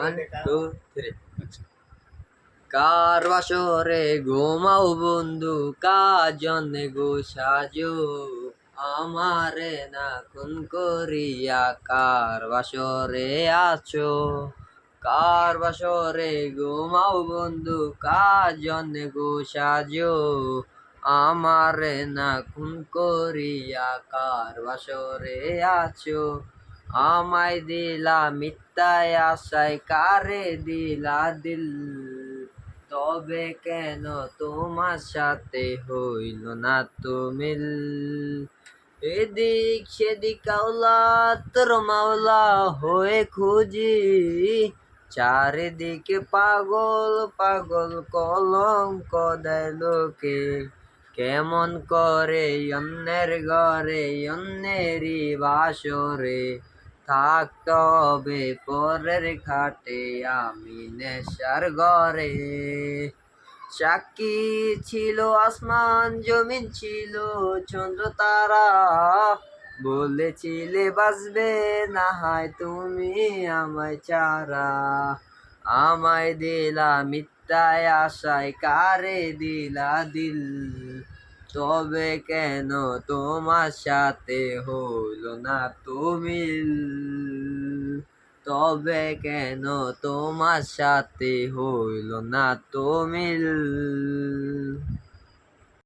One two three কার বাসরে ঘুমাও বন্ধু কাজনে গো সাজো আমারে না খুন করিয়া কার বাসরে আছো? কার বাসরে ঘুমাও বন্ধু কাজনে গো সাজো আমারে না খুন করিয়া কার বাসরে আছো? আমায় দিলা মিথ্যায় আশায়, কারে দিলা দিল? তবে কেন তোমার সাথে হইল না তুমিল? এদিক সেদিক তোর মাওলা হয়ে খুঁজি। চারিদিকে পাগল পাগল কলঙ্ক দেয় লোকে। কেমন করে অন্যের ঘরে, অন্যেরই বাসরে? থাকতে হবে পরের খাটে আমি নেশার ঘরে। সাক্ষী ছিল, আসমান জমিন ছিল, চন্দ্র, তারা বলেছিলে বাসবে না হয় তুমি আমায় চারা আমায় দিলা মিথ্যায় আশায়, কারে দিলা দিল? তবে কেন তোমার সাথে হলো না তুমি? তবে কেন তোমার সাথে হইল না তুমিল